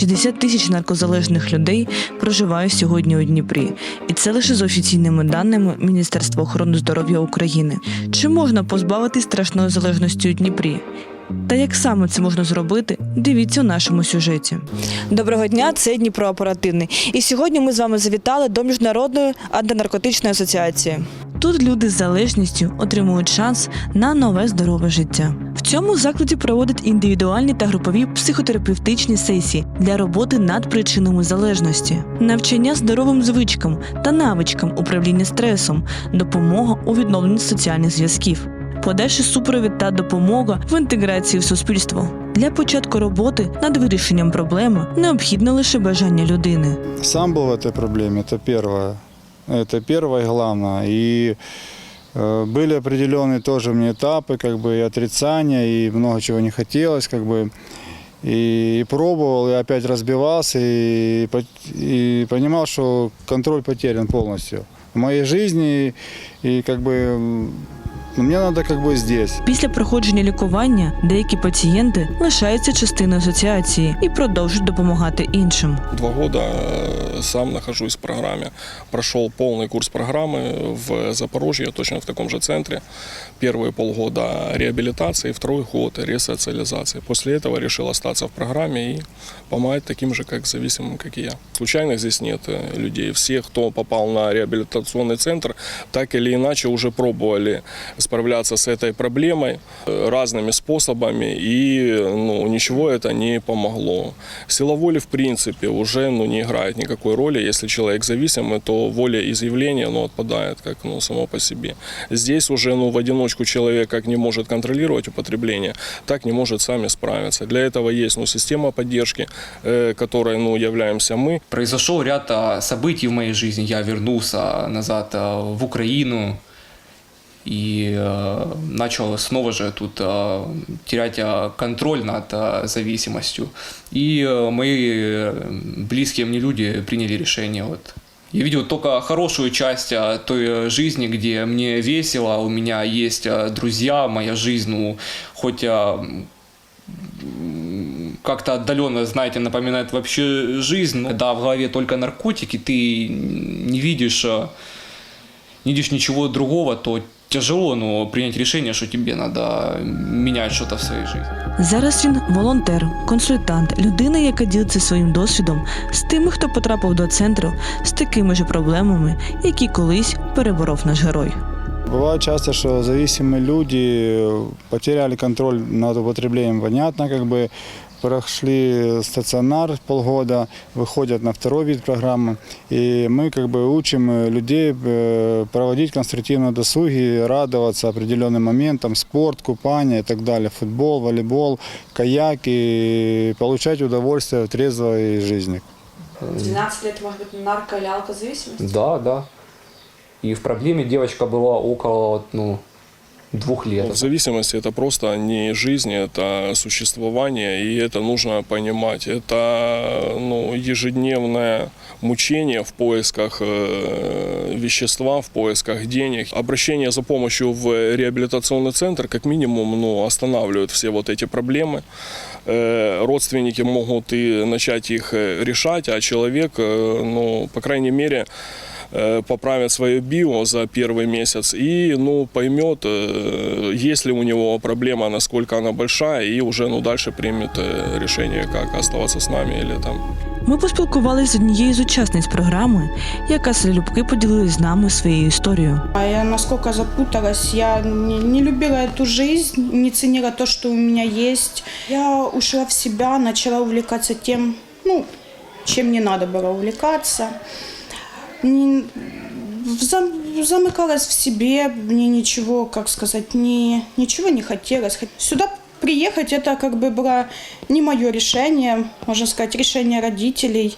60 тисяч наркозалежних людей проживає сьогодні у Дніпрі, і це лише з офіційними даними Міністерства охорони здоров'я України. Чи можна позбавити страшної залежності у Дніпрі? Та як саме це можна зробити? Дивіться у нашому сюжеті. Доброго дня, це Дніпро оперативний. І сьогодні ми з вами завітали до міжнародної антинаркотичної асоціації. Тут люди з залежністю отримують шанс на нове здорове життя. В цьому закладі проводять індивідуальні та групові психотерапевтичні сесії для роботи над причинами залежності, навчання здоровим звичкам та навичкам управління стресом, допомога у відновленні соціальних зв'язків. Подальший супровід та допомога в інтеграції в суспільство. Для початку роботи над вирішенням проблеми необхідно лише бажання людини. Сам был в этой проблеме, это первое. Это первое и главное. И э, были определенные тоже мне этапы, как бы и отрицания, и много чего не хотелось, как бы. И, и пробовал, и опять разбивался, и, по- и понимал, что контроль потерян полностью в моей жизни, и как бы м, мне надо как бы здесь. Після проходження лікування деякі пацієнти лишаються частиною асоціації і продовжують допомагати іншим. Два года э, сам нахожусь в программе. Прошел полный курс программы в Запорожье, точно в таком же центре. Первые полгода реабилитации, второй год ресоциализации. После этого решил остаться в программе и помогать таким же, как зависимым, как и я. Случайных здесь нет э, людей. Все, кто попал на реабилитационный центр, так или иначе уже пробовали справляться с этой проблемой э, разными способами, и ну, ничего это не помогло. Сила воли, в принципе, уже ну, не играет никакой роли. Если человек зависимый, то волеизъявления ну, отпадает как ну, само по себе. Здесь уже ну, в одиночку человек как не может контролировать употребление, так не может сами справиться. Для этого есть ну, система поддержки, э, которой ну, являемся мы. Произошел ряд а, событий в моей жизни. Я вернулся назад а, в Украину И а, начал снова же тут а, терять а, контроль над а, зависимостью. И а, мои э, близкие мне люди приняли решение вот я видел только хорошую часть а, той э, жизни, где мне весело, у меня есть друзья, моя жизнь, ну, хоть как-то отдаленно, знаете, напоминает вообще жизнь. Когда в голове только наркотики, ты не видишь, не видишь ничего другого, то тяжело ну, принять решение, что тебе надо менять что-то в своей жизни. Зараз він волонтер, консультант, людина, яка ділиться своїм досвідом з тими, хто потрапив до центру з такими ж проблемами, які колись переборов наш герой. Бывает часто, что зависимые люди потеряли контроль над употреблением, понятно, как бы прошли стационар полгода, выходят на второй вид программы, и мы как бы учим людей э, проводить конструктивные досуги, радоваться определенным моментам, спорт, купание и так далее, футбол, волейбол, каяк и получать удовольствие в трезвой жизни. 12 лет, может быть, нарко- или алкозависимость? Да, да. И в проблеме девочка была около ну, двух лет. Зависимость это просто не жизнь, это существование, и это нужно понимать. Это ну, ежедневное мучение в поисках э, вещества, в поисках денег. Обращение за помощью в реабилитационный центр как минимум ну, останавливает все вот эти проблемы. Э, родственники могут и начать их э, решать, а человек, э, ну, по крайней мере, э, поправит свое био за первый месяц и ну, поймет, э, есть ли у него проблема, насколько она большая, и уже ну, дальше примет э, решение, как оставаться с нами или там Ми поспілкувалися з однією з учасниць програми, яка залюбки поділилась з нами своєю історією. А я насколько запуталась, я не, не любила эту жизнь, не ценила то, что у меня есть. Я ушла в себя, начала увлекаться тем, ну, чем не надо было увлекаться. Не- зам- замыкалась в себе, мне ничего, как сказать, не, ничего не хотелось. Хот- Сюда приехать это как бы было не мое решение, можно сказать, решение родителей.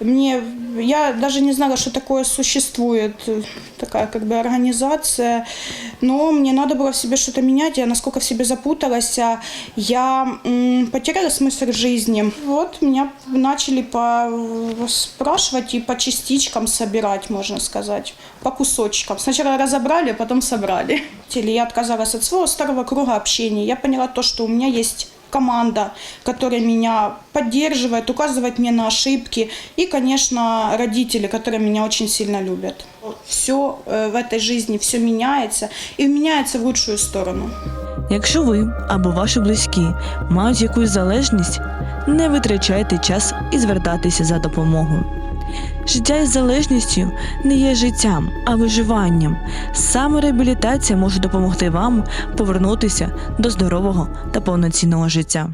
Мне, я даже не знала, что такое существует, э, такая как бы организация, но мне надо было в себе что-то менять, я насколько в себе запуталась, а я потеряла смысл жизни. Вот меня начали по, спрашивать и по частичкам собирать, можно сказать, по кусочкам. Сначала разобрали, а потом собрали. Или Я отказалась от своего старого круга общения, я поняла то, что у меня есть команда, которая меня поддерживает, указывает мне на ошибки. И, конечно, родители, которые меня очень сильно любят. Все в этой жизни, все меняется и меняется в лучшую сторону. Якщо ви або ваші близькі мають якусь залежність, не витрачайте час і звертайтеся за допомогою. Життя із залежністю не є життям, а виживанням. Саме реабілітація може допомогти вам повернутися до здорового та повноцінного життя.